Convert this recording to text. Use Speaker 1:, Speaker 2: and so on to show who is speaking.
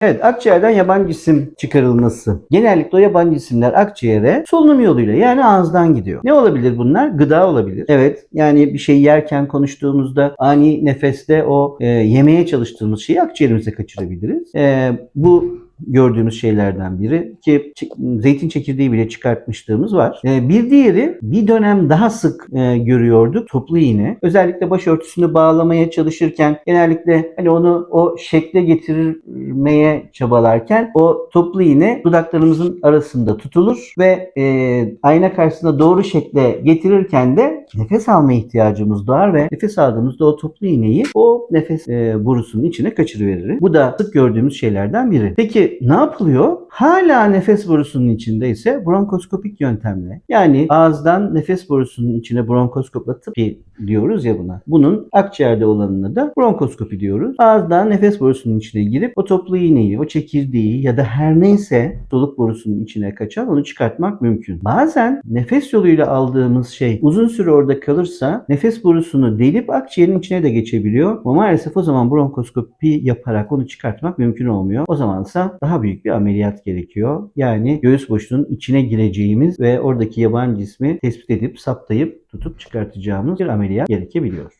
Speaker 1: Evet, akciğerden yabancı cisim çıkarılması. Genellikle o yabancı cisimler akciğere solunum yoluyla yani ağızdan gidiyor. Ne olabilir bunlar? Gıda olabilir. Evet, yani bir şey yerken konuştuğumuzda ani nefeste o e, yemeye çalıştığımız şeyi akciğerimize kaçırabiliriz. E, bu gördüğümüz şeylerden biri ki zeytin çekirdeği bile çıkartmışlığımız var. E, bir diğeri bir dönem daha sık e, görüyorduk toplu iğne. Özellikle başörtüsünü bağlamaya çalışırken genellikle hani onu o şekle getirmeye çabalarken o toplu iğne dudaklarımızın arasında tutulur ve e, ayna karşısında doğru şekle getirirken de nefes alma ihtiyacımız doğar ve nefes aldığımızda o toplu iğneyi o nefes e, borusunun içine kaçırıveririz. Bu da sık gördüğümüz şeylerden biri. Peki ne yapılıyor? Hala nefes borusunun içinde ise bronkoskopik yöntemle yani ağızdan nefes borusunun içine bronkoskopla tıpi diyoruz ya buna. Bunun akciğerde olanına da bronkoskopi diyoruz. Ağızdan nefes borusunun içine girip o toplu iğneyi, o çekirdeği ya da her neyse soluk borusunun içine kaçan onu çıkartmak mümkün. Bazen nefes yoluyla aldığımız şey uzun süre orada kalırsa nefes borusunu delip akciğerin içine de geçebiliyor. Ama maalesef o zaman bronkoskopi yaparak onu çıkartmak mümkün olmuyor. O zamansa daha büyük bir ameliyat gerekiyor. Yani göğüs boşluğunun içine gireceğimiz ve oradaki yabancı cismi tespit edip saptayıp tutup çıkartacağımız bir ameliyat gerekebiliyor.